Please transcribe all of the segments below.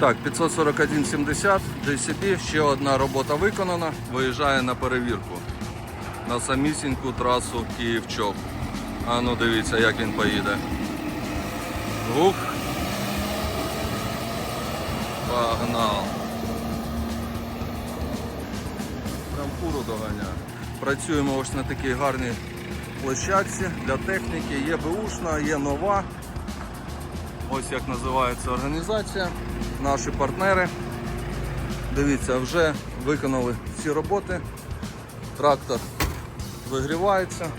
Так, 541,70 JCB, ще одна робота виконана, виїжджає на перевірку на самісіньку трасу Київ-Чоп. А ну дивіться, як він поїде. Ух. Погнал. Прям фуру доганяє. Працюємо ось на такій гарній площадці для техніки. Є беушна, є нова. Ось як називається організація. Наші партнери. Дивіться, вже виконали всі роботи. Трактор вигрівається.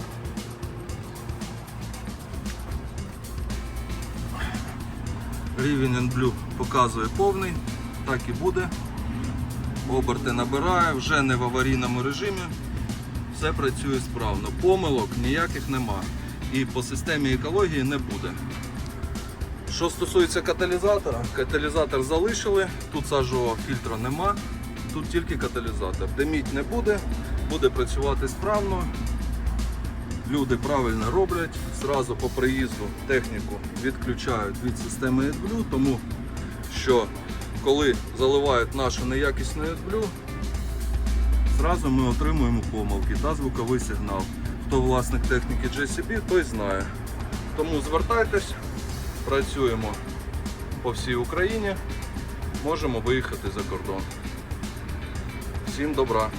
Рівень NBLU показує повний, так і буде. Оберти набирає, вже не в аварійному режимі. Все працює справно. Помилок ніяких нема. І по системі екології не буде. Що стосується каталізатора, каталізатор залишили, тут сажового фільтра нема, тут тільки каталізатор. Диміть не буде, буде працювати справно. Люди правильно роблять, зразу по приїзду техніку відключають від системи AdBlue, тому що коли заливають нашу неякісну AdBlue, зразу ми отримуємо помилки та звуковий сигнал. Хто власник техніки JCB, той знає. Тому звертайтесь, працюємо по всій Україні, можемо виїхати за кордон. Всім добра!